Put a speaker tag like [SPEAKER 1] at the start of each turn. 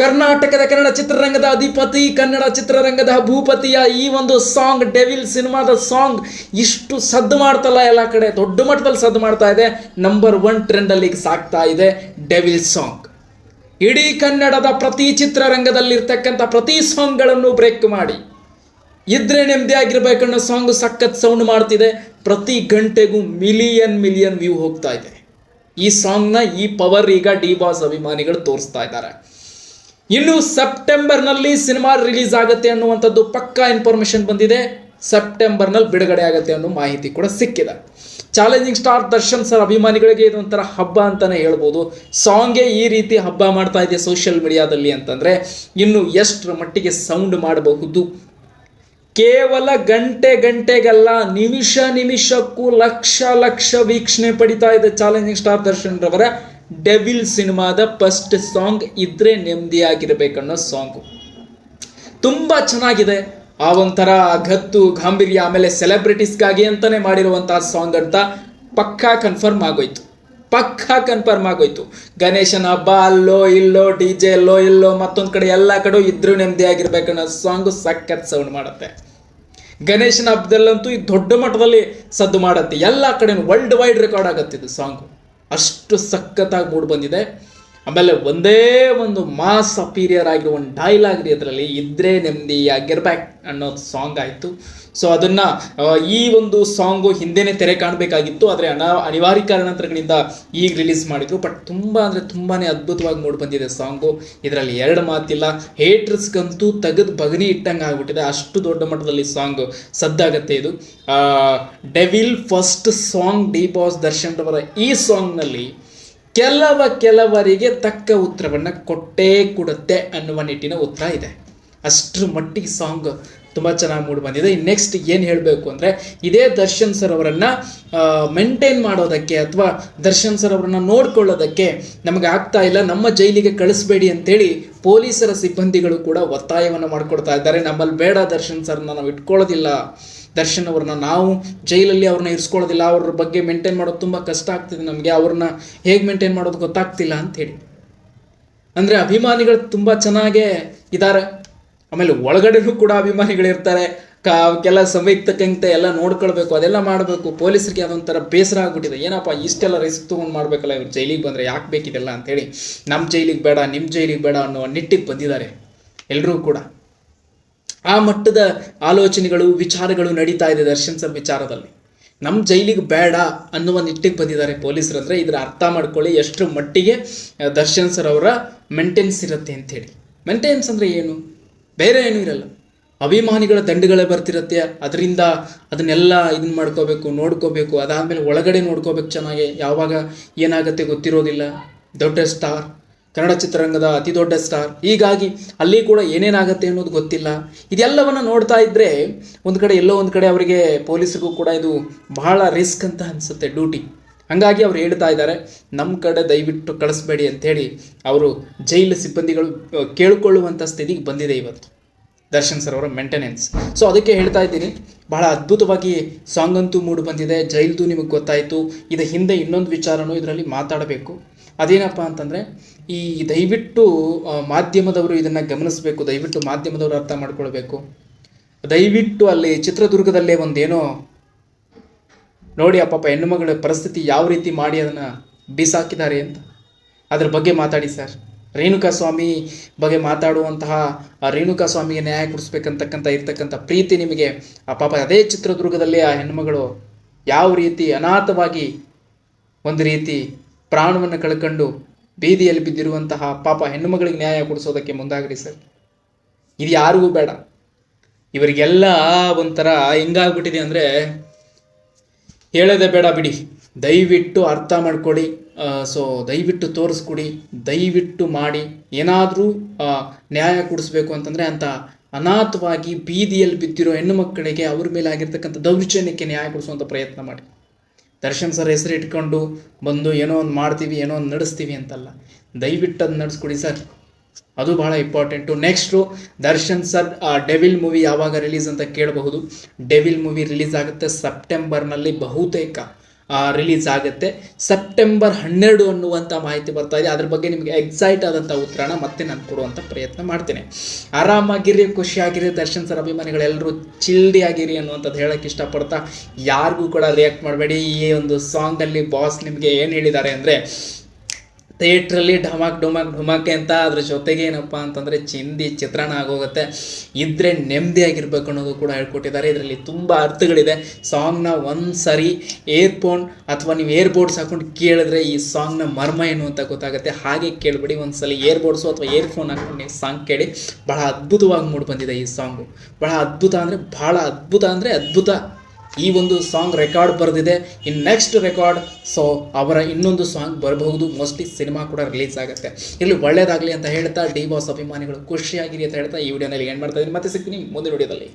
[SPEAKER 1] ಕರ್ನಾಟಕದ ಕನ್ನಡ ಚಿತ್ರರಂಗದ ಅಧಿಪತಿ, ಕನ್ನಡ ಚಿತ್ರರಂಗದ ಭೂಪತಿಯ ಈ ಒಂದು ಸಾಂಗ್, ಡೆವಿಲ್ ಸಿನಿಮಾದ ಸಾಂಗ್, ಇಷ್ಟು ಸದ್ದು ಮಾಡ್ತಲ್ಲ ಎಲ್ಲ ಕಡೆ. ದೊಡ್ಡ ಮಟ್ಟದಲ್ಲಿ ಸದ್ದು ಮಾಡ್ತಾ ಇದೆ. ನಂಬರ್ ಒನ್ ಟ್ರೆಂಡಲ್ಲಿ ಈಗ ಸಾಕ್ತಾ ಇದೆ ಡೆವಿಲ್ ಸಾಂಗ್. ಇಡೀ ಕನ್ನಡದ ಪ್ರತಿ ಚಿತ್ರರಂಗದಲ್ಲಿರ್ತಕ್ಕಂಥ ಪ್ರತಿ ಸಾಂಗ್ಗಳನ್ನು ಬ್ರೇಕ್ ಮಾಡಿ. ಇದ್ರೆ ನೆಮ್ಮದಿ ಆಗಿರ್ಬೇಕನ್ನೋ ಸಾಂಗ್ ಸಖತ್ ಸೌಂಡ್ ಮಾಡ್ತಿದೆ. ಪ್ರತಿ ಗಂಟೆಗೂ ಮಿಲಿಯನ್ ಮಿಲಿಯನ್ ವ್ಯೂ ಹೋಗ್ತಾ ಇದೆ. ಈ ಸಾಂಗ್ನ ಈ ಪವರ್ ಈಗ ಡಿ ಬಾಸ್ ಅಭಿಮಾನಿಗಳು ತೋರಿಸ್ತಾ ಇದ್ದಾರೆ. ಇನ್ನು ಸೆಪ್ಟೆಂಬರ್ನಲ್ಲಿ ಸಿನಿಮಾ ರಿಲೀಸ್ ಆಗುತ್ತೆ ಅನ್ನುವಂಥದ್ದು ಪಕ್ಕಾ ಇನ್ಫಾರ್ಮೇಷನ್ ಬಂದಿದೆ. ಸೆಪ್ಟೆಂಬರ್ನಲ್ಲಿ ಬಿಡುಗಡೆ ಆಗುತ್ತೆ ಅನ್ನೋ ಮಾಹಿತಿ ಕೂಡ ಸಿಕ್ಕಿದೆ. ಚಾಲೆಂಜಿಂಗ್ ಸ್ಟಾರ್ ದರ್ಶನ್ ಸರ್ ಅಭಿಮಾನಿಗಳಿಗೆ ಇದೊಂಥರ ಹಬ್ಬ ಅಂತಾನೆ ಹೇಳ್ಬೋದು. ಸಾಂಗೇ ಈ ರೀತಿ ಹಬ್ಬ ಮಾಡ್ತಾ ಇದೆ ಸೋಷಿಯಲ್ ಮೀಡಿಯಾದಲ್ಲಿ ಅಂತಂದ್ರೆ ಇನ್ನು ಎಷ್ಟರ ಮಟ್ಟಿಗೆ ಸೌಂಡ್ ಮಾಡಬಹುದು? ಕೇವಲ ಗಂಟೆ ಗಂಟೆಗಲ್ಲ, ನಿಮಿಷ ನಿಮಿಷಕ್ಕೂ ಲಕ್ಷ ಲಕ್ಷ ವೀಕ್ಷಣೆ ಪಡಿತಾ ಇದೆ ಚಾಲೆಂಜಿಂಗ್ ಸ್ಟಾರ್ ದರ್ಶನ್ ರವರ ಡೆವಿಲ್ ಸಿನಿಮಾದ ಫಸ್ಟ್ ಸಾಂಗ್ ಇದ್ರೆ ನೆಮ್ಮದಿಯಾಗಿರ್ಬೇಕನ್ನೋ ಸಾಂಗು ತುಂಬ ಚೆನ್ನಾಗಿದೆ. ಆ ಒಂಥರ ಗತ್ತು ಗಾಂಭೀರ್ಯ, ಆಮೇಲೆ ಸೆಲೆಬ್ರಿಟೀಸ್ಗಾಗಿ ಅಂತಾನೆ ಮಾಡಿರುವಂತಹ ಸಾಂಗ್ ಅಂತ ಪಕ್ಕಾ ಕನ್ಫರ್ಮ್ ಆಗೋಯ್ತು. ಪಕ್ಕಾ ಕನ್ಫರ್ಮ್ ಆಗೋಯ್ತು. ಗಣೇಶನ ಹಬ್ಬ, ಅಲ್ಲೋ, ಇಲ್ಲೋ, ಡಿ ಜೆ ಎಲ್ಲೋ ಇಲ್ಲೋ, ಮತ್ತೊಂದು ಕಡೆ ಎಲ್ಲ ಕಡೆ ಇದ್ರೂ ನೆಮ್ಮದಿ ಆಗಿರ್ಬೇಕನ್ನೋ ಸಾಂಗು ಸಖತ್ ಸೌಂಡ್ ಮಾಡುತ್ತೆ. ಗಣೇಶನ ಹಬ್ಬದಲ್ಲಂತೂ ಈ ದೊಡ್ಡ ಮಟ್ಟದಲ್ಲಿ ಸದ್ದು ಮಾಡುತ್ತೆ. ಎಲ್ಲ ಕಡೆ ವರ್ಲ್ಡ್ ವೈಡ್ ರೆಕಾರ್ಡ್ ಆಗುತ್ತೆ ಇದು ಸಾಂಗು ಅಷ್ಟು ಸಖತ್ತಾಗಿ ಮೂಡ್ ಬಂದಿದೆ. ಆಮೇಲೆ ಒಂದೇ ಒಂದು ಮಾಸ್ ಅಪೀರಿಯರ್ ಆಗಿರೋ ಒಂದು ಡೈಲಾಗ್ ರೀ ಅದರಲ್ಲಿ ಇದ್ರೆ ನೆಮ್ಮದಿ ಆಗಿರ್ಬೇಕು ಅನ್ನೋ ಸಾಂಗ್ ಆಯಿತು. ಸೊ ಅದನ್ನು ಈ ಒಂದು ಸಾಂಗು ಹಿಂದೆನೇ ತೆರೆ ಕಾಣಬೇಕಾಗಿತ್ತು. ಆದರೆ ಅನ, ಅನಿವಾರ್ಯ ಕಾರಣಾಂತರಗಳಿಂದ ಈಗ ರಿಲೀಸ್ ಮಾಡಿದ್ರು. ಬಟ್ ತುಂಬ ಅಂದರೆ ತುಂಬಾ ಅದ್ಭುತವಾಗಿ ಮೂಡಿ ಬಂದಿದೆ ಸಾಂಗು ಇದರಲ್ಲಿ ಎರಡು ಮಾತಿಲ್ಲ. ಹೇಟ್ರಸ್ಗಂತೂ ತೆಗೆದು ಬಗನಿ ಇಟ್ಟಂಗೆ ಆಗ್ಬಿಟ್ಟಿದೆ. ಅಷ್ಟು ದೊಡ್ಡ ಮಟ್ಟದಲ್ಲಿ ಸಾಂಗ್ ಸದ್ದಾಗತ್ತೆ ಇದು. Devil first song D boss Darshan ರವರ ಈ ಸಾಂಗ್ನಲ್ಲಿ ಕೆಲವ ಕೆಲವರಿಗೆ ತಕ್ಕ ಉತ್ತರವನ್ನು ಕೊಟ್ಟೇ ಕೊಡುತ್ತೆ ಅನ್ನುವ ನಿಟ್ಟಿನ ಉತ್ತರ ಇದೆ. ಅಷ್ಟರ ಮಟ್ಟಿಗೆ ಸಾಂಗ್ ತುಂಬ ಚೆನ್ನಾಗಿ ಮೂಡಿ ಬಂದಿದೆ. ನೆಕ್ಸ್ಟ್ ಏನು ಹೇಳಬೇಕು ಅಂದರೆ, ಇದೇ ದರ್ಶನ್ ಸರ್ ಅವರನ್ನು ಮೇಂಟೈನ್ ಮಾಡೋದಕ್ಕೆ ಅಥವಾ ದರ್ಶನ್ ಸರ್ ಅವರನ್ನು ನೋಡ್ಕೊಳ್ಳೋದಕ್ಕೆ ನಮಗೆ ಆಗ್ತಾ ಇಲ್ಲ. ನಮ್ಮ ಜೈಲಿಗೆ ಕಳಿಸ್ಬೇಡಿ ಅಂತೇಳಿ ಪೊಲೀಸರ ಸಿಬ್ಬಂದಿಗಳು ಕೂಡ ಒತ್ತಾಯವನ್ನು ಮಾಡಿಕೊಡ್ತಾ ಇದ್ದಾರೆ. ನಮ್ಮಲ್ಲಿ ಬೇಡ ದರ್ಶನ್ ಸರ್ನ ನಾವು ಇಟ್ಕೊಳ್ಳೋದಿಲ್ಲ. ದರ್ಶನ್ ಅವ್ರನ್ನ ನಾವು ಜೈಲಲ್ಲಿ ಅವ್ರನ್ನ ಇರಿಸ್ಕೊಳ್ಳೋದಿಲ್ಲ, ಅವ್ರ ಬಗ್ಗೆ ಮೇಂಟೈನ್ ಮಾಡೋದು ತುಂಬ ಕಷ್ಟ ಆಗ್ತಿದೆ ನಮಗೆ, ಅವ್ರನ್ನ ಹೇಗೆ ಮೇಂಟೈನ್ ಮಾಡೋದು ಗೊತ್ತಾಗ್ತಿಲ್ಲ ಅಂಥೇಳಿ ಅಂದರೆ ಅಭಿಮಾನಿಗಳು ತುಂಬ ಚೆನ್ನಾಗೇ ಇದ್ದಾರೆ ಆಮೇಲೆ ಒಳಗಡೆನೂ ಕೂಡ ಅಭಿಮಾನಿಗಳಿರ್ತಾರೆ ಕೆಲ ಅವಕ್ಕೆಲ್ಲ ಸಮಯಕ್ಕೆ ತಕ್ಕಂತೆ ಎಲ್ಲ ನೋಡ್ಕೊಳ್ಬೇಕು, ಅದೆಲ್ಲ ಮಾಡಬೇಕು. ಪೊಲೀಸರಿಗೆ ಅದೊಂಥರ ಬೇಸರ ಆಗ್ಬಿಟ್ಟಿದೆ. ಏನಪ್ಪ, ಇಷ್ಟೆಲ್ಲ ರಿಸ್ಕ್ ತೊಗೊಂಡು ಮಾಡಬೇಕಲ್ಲ ಇವ್ರು? ಜೈಲಿಗೆ ಬಂದರೆ ಯಾಕೆ ಬೇಕಿದೆಲ್ಲ ಅಂತೇಳಿ ನಮ್ಮ ಜೈಲಿಗೆ ಬೇಡ ನಿಮ್ಮ ಜೈಲಿಗೆ ಬೇಡ ಅನ್ನೋ ನಿಟ್ಟಿಗೆ ಬಂದಿದ್ದಾರೆ ಎಲ್ಲರೂ ಕೂಡ. ಆ ಮಟ್ಟದ ಆಲೋಚನೆಗಳು, ವಿಚಾರಗಳು ನಡೀತಾ ಇದೆ ದರ್ಶನ್ ಸರ್ ವಿಚಾರದಲ್ಲಿ. ನಮ್ಮ ಜೈಲಿಗೆ ಬೇಡ ಅನ್ನುವ ನಿಟ್ಟಿಗೆ ಬಂದಿದ್ದಾರೆ ಪೊಲೀಸರು ಅಂದರೆ ಇದರ ಅರ್ಥ ಮಾಡ್ಕೊಳ್ಳಿ ಎಷ್ಟು ಮಟ್ಟಿಗೆ ದರ್ಶನ್ ಸರ್ ಅವರ ಮೆಂಟೆನ್ಸ್ ಇರುತ್ತೆ ಅಂಥೇಳಿ. ಮೆಂಟೆನ್ಸ್ ಅಂದರೆ ಏನು? ಬೇರೆ ಏನೂ ಇರಲ್ಲ. ಅಭಿಮಾನಿಗಳ ದಂಡುಗಳೇ ಬರ್ತಿರುತ್ತೆ, ಅದರಿಂದ ಅದನ್ನೆಲ್ಲ ಇದನ್ನ ಮಾಡ್ಕೋಬೇಕು, ನೋಡ್ಕೋಬೇಕು, ಅದಾದಮೇಲೆ ಒಳಗಡೆ ನೋಡ್ಕೋಬೇಕು ಚೆನ್ನಾಗಿ. ಯಾವಾಗ ಏನಾಗುತ್ತೆ ಗೊತ್ತಿರೋದಿಲ್ಲ. ದೊಡ್ಡ ಸ್ಟಾರ್ ಕನ್ನಡ ಚಿತ್ರರಂಗದ ಅತಿ ದೊಡ್ಡ ಸ್ಟಾರ್ ಹೀಗಾಗಿ ಅಲ್ಲಿ ಕೂಡ ಏನೇನಾಗತ್ತೆ ಅನ್ನೋದು ಗೊತ್ತಿಲ್ಲ. ಇದೆಲ್ಲವನ್ನು ನೋಡ್ತಾ ಇದ್ದರೆ ಒಂದು ಕಡೆ ಎಲ್ಲೋ ಒಂದು ಕಡೆ ಅವರಿಗೆ ಪೊಲೀಸರಿಗೂ ಕೂಡ ಇದು ಬಹಳ ರಿಸ್ಕ್ ಅಂತ ಅನಿಸುತ್ತೆ ಡ್ಯೂಟಿ ಹಾಗಾಗಿ ಅವ್ರು ಹೇಳ್ತಾ ಇದ್ದಾರೆ ನಮ್ಮ ಕಡೆ ದಯವಿಟ್ಟು ಕಳಿಸ್ಬೇಡಿ ಅಂಥೇಳಿ ಅವರು ಜೈಲು ಸಿಬ್ಬಂದಿಗಳು ಕೇಳ್ಕೊಳ್ಳುವಂಥ ಸ್ಥಿತಿಗೆ ಬಂದಿದೆ ಇವತ್ತು. ದರ್ಶನ್ ಸರ್ ಅವರ ಮೇಂಟೆನೆನ್ಸ್ ಸೊ ಅದಕ್ಕೆ ಹೇಳ್ತಾ ಇದ್ದೀನಿ, ಬಹಳ ಅದ್ಭುತವಾಗಿ ಸಾಂಗ್ ಅಂತೂ ಮೂಡಿ ಬಂದಿದೆ, ಜೈಲ್ದು ನಿಮಗೆ ಗೊತ್ತಾಯಿತು. ಇದರ ಹಿಂದೆ ಇನ್ನೊಂದು ವಿಚಾರನೂ ಇದರಲ್ಲಿ ಮಾತಾಡಬೇಕು. ಅದೇನಪ್ಪ ಅಂತಂದರೆ, ಈ ದಯವಿಟ್ಟು ಮಾಧ್ಯಮದವರು ಇದನ್ನು ಗಮನಿಸಬೇಕು, ದಯವಿಟ್ಟು ಮಾಧ್ಯಮದವರು ಅರ್ಥ ಮಾಡ್ಕೊಳ್ಬೇಕು. ದಯವಿಟ್ಟು ಅಲ್ಲಿ ಚಿತ್ರದುರ್ಗದಲ್ಲೇ ಒಂದೇನೋ, ನೋಡಿ ಅಪ್ಪಪ್ಪ ಹೆಣ್ಣುಮಗಳ ಪರಿಸ್ಥಿತಿ ಯಾವ ರೀತಿ ಮಾಡಿ ಅದನ್ನು ಬೀಸಾಕಿದ್ದಾರೆ ಅಂತ. ಅದ್ರ ಬಗ್ಗೆ ಮಾತಾಡಿ ಸರ್. ರೇಣುಕಾ ಸ್ವಾಮಿ ಬಗ್ಗೆ ಮಾತಾಡುವಂತಹ, ಆ ರೇಣುಕಾ ಸ್ವಾಮಿಗೆ ನ್ಯಾಯ ಕೊಡಿಸ್ಬೇಕಂತಕ್ಕಂಥ, ಇರ್ತಕ್ಕಂಥ ಪ್ರೀತಿ ನಿಮಗೆ ಆ ಪಾಪ ಅದೇ ಚಿತ್ರದುರ್ಗದಲ್ಲಿ ಆ ಹೆಣ್ಣುಮಗಳು ಯಾವ ರೀತಿ ಅನಾಥವಾಗಿ ಒಂದು ರೀತಿ ಪ್ರಾಣವನ್ನು ಕಳ್ಕೊಂಡು ಬೀದಿಯಲ್ಲಿ ಬಿದ್ದಿರುವಂತಹ ಪಾಪ ಹೆಣ್ಣುಮಗಳಿಗೆ ನ್ಯಾಯ ಕೊಡಿಸೋದಕ್ಕೆ ಮುಂದಾಗ್ರಿ ಸರ್. ಇದು ಯಾರಿಗೂ ಬೇಡ. ಇವರಿಗೆಲ್ಲ ಒಂಥರ ಹೆಂಗಾಗ್ಬಿಟ್ಟಿದೆ ಅಂದರೆ ಹೇಳೋದೇ ಬೇಡ ಬಿಡಿ. ದಯವಿಟ್ಟು ಅರ್ಥ ಮಾಡ್ಕೊಳ್ಳಿ. ಸೊ ದಯವಿಟ್ಟು ತೋರಿಸ್ಕೊಡಿ, ದಯವಿಟ್ಟು ಮಾಡಿ. ಏನಾದರೂ ನ್ಯಾಯ ಕೊಡಿಸ್ಬೇಕು ಅಂತಂದರೆ ಅಂತ ಅನಾಥವಾಗಿ ಬೀದಿಯಲ್ಲಿ ಬಿದ್ದಿರೋ ಹೆಣ್ಣು ಮಕ್ಕಳಿಗೆ ಅವ್ರ ಮೇಲೆ ಆಗಿರ್ತಕ್ಕಂಥ ದೌರ್ಜನ್ಯಕ್ಕೆ ನ್ಯಾಯ ಕೊಡಿಸುವಂಥ ಪ್ರಯತ್ನ ಮಾಡಿ. ದರ್ಶನ್ ಸರ್ ಹೆಸರು ಇಟ್ಕೊಂಡು ಬಂದು ಏನೋ ಒಂದು ಮಾಡ್ತೀವಿ, ಏನೋ ಒಂದು ನಡೆಸ್ತೀವಿ ಅಂತಲ್ಲ. ದಯವಿಟ್ಟು ಅದು ನಡೆಸ್ಕೊಡಿ ಸರ್. ಅದು ಬಹಳ important next Darshan sir Devil movie ಯಾವಾಗ ರಿಲೀಸ್ ಅಂತ ಕೇಳಬಹುದು. ಡೆವಿಲ್ ಮೂವಿ ರಿಲೀಸ್ ಆಗುತ್ತೆ ಸೆಪ್ಟೆಂಬರ್ನಲ್ಲಿ ಬಹುತೇಕ. ರಿಲೀಸ್ ಆಗುತ್ತೆ. ಸೆಪ್ಟೆಂಬರ್ ಹನ್ನೆರಡು ಅನ್ನುವಂಥ ಮಾಹಿತಿ ಬರ್ತಾ ಇದೆ. ಅದ್ರ ಬಗ್ಗೆ ನಿಮಗೆ ಎಕ್ಸೈಟ್ ಆದಂಥ ಉತ್ತರನ ಮತ್ತೆ ನಾನು ಕೊಡುವಂಥ ಪ್ರಯತ್ನ ಮಾಡ್ತೇನೆ. ಆರಾಮಾಗಿರಿ, ಖುಷಿಯಾಗಿರಿ, ದರ್ಶನ್ ಸರ್ ಅಭಿಮಾನಿಗಳೆಲ್ಲರೂ ಚಿಲ್ಡಿ ಆಗಿರಿ ಅನ್ನುವಂಥದ್ದು ಹೇಳಕ್ಕೆ ಇಷ್ಟಪಡ್ತಾ ಯಾರಿಗೂ ಕೂಡ ರಿಯಾಕ್ಟ್ ಮಾಡಬೇಡಿ. ಈ ಒಂದು ಸಾಂಗಲ್ಲಿ ಬಾಸ್ ನಿಮಗೆ ಏನು ಹೇಳಿದ್ದಾರೆ ಅಂದರೆ ಥಿಯೇಟ್ರಲ್ಲಿ ಢಮಾಕ್ ಢುಮಾಕ್ ಢುಮಾಕೆ ಅಂತ ಅದ್ರ ಜೊತೆಗೆ ಏನಪ್ಪ ಅಂತಂದರೆ ಚಿಂದಿ ಚಿತ್ರಾನ್ನ ಆಗೋಗುತ್ತೆ. ಇದ್ರೆ ನೆಮ್ಮದಿಯಾಗಿರ್ಬೇಕು ಅನ್ನೋದು ಕೂಡ ಹೇಳ್ಕೊಟ್ಟಿದ್ದಾರೆ. ಇದರಲ್ಲಿ ತುಂಬ ಅರ್ಥಗಳಿದೆ. ಸಾಂಗ್ನ ಒಂದು ಸರಿ ಏರ್ಫೋನ್ ಅಥವಾ ನೀವು ಏರ್ಬೋರ್ಡ್ಸ್ ಹಾಕೊಂಡು ಕೇಳಿದ್ರೆ ಈ ಸಾಂಗ್ನ ಮರ್ಮ ಏನು ಅಂತ ಗೊತ್ತಾಗುತ್ತೆ. ಹಾಗೆ ಕೇಳ್ಬಿಡಿ. ಒಂದ್ಸಲಿ ಏರ್ಬೋರ್ಡ್ಸು ಅಥವಾ ಏರ್ಫೋನ್ ಹಾಕೊಂಡು ನೀವು ಸಾಂಗ್ ಕೇಳಿ. ಬಹಳ ಅದ್ಭುತವಾಗಿ ಮೂಡಿ ಬಂದಿದೆ ಈ ಸಾಂಗು. ಬಹಳ ಅದ್ಭುತ ಅಂದರೆ, ಬಹಳ ಅದ್ಭುತ ಅಂದರೆ ಅದ್ಭುತ. ಈ ಒಂದು ಸಾಂಗ್ ರೆಕಾರ್ಡ್ ಬರೆದಿದೆ. ಇನ್ ನೆಕ್ಸ್ಟ್ ರೆಕಾರ್ಡ್ ಸೊ ಅವರ ಇನ್ನೊಂದು ಸಾಂಗ್ ಬರಬಹುದು. ಮೋಸ್ಟ್ಲಿ ಸಿನಿಮಾ ಕೂಡ ರಿಲೀಸ್ ಆಗುತ್ತೆ. ಇಲ್ಲಿ ಒಳ್ಳೇದಾಗಲಿ ಅಂತ ಹೇಳ್ತಾ, ಡಿ ಬಾಸ್ ಅಭಿಮಾನಿಗಳು ಖುಷಿಯಾಗಿರಿ ಅಂತ ಹೇಳ್ತಾ ಈ ವಿಡಿಯೋನಲ್ಲಿ ಏನು ಮಾಡ್ತಾ ಇದ್ದೀನಿ. ಮತ್ತೆ ಸಿಗ್ತೀನಿ ಮುಂದಿನ ವಿಡಿಯೋದಲ್ಲಿ